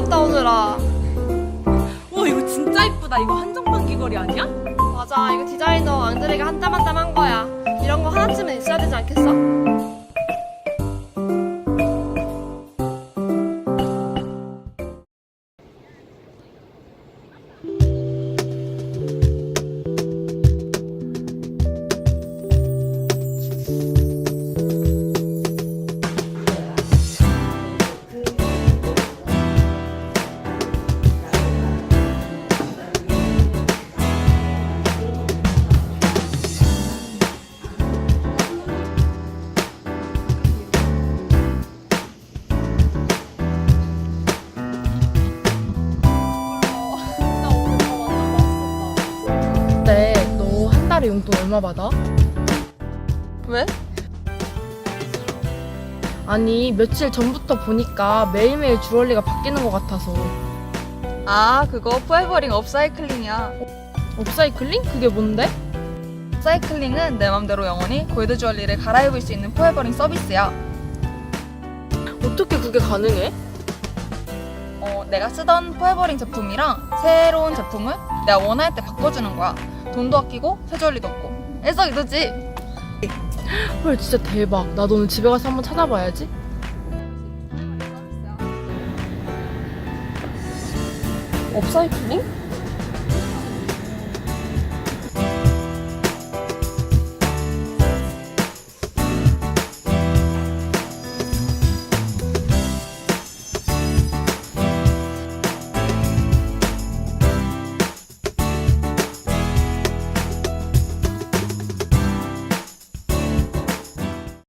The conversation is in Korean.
갔다 오느라. 와 이거 진짜 이쁘다. 이거 한정판 귀걸이 아니야? 맞아, 이거 디자이너 왕들에게 한땀 한땀 한 거야. 이런 거 하나쯤은 있어야 되지 않겠어? 달에 용돈 얼마 받아? 왜? 아니 며칠 전부터 보니까 매일매일 주얼리가 바뀌는 것 같아서 아, 그거 포에버링 업사이클링이야. 업사이클링? 그게 뭔데? 업사이클링은 내 맘대로 영원히 골드 주얼리를 갈아입을 수 있는 포에버링 서비스야. 어떻게 그게 가능해? 어, 내가 쓰던 포에버링 제품이랑 새로운 제품을 내가 원할 때 바꿔주는 거야. 돈도 아끼고 새 주얼리도 없고. 일석이조지. 헐 진짜 대박 나도 오늘 집에 가서 한번 찾아봐야지 업사이클링?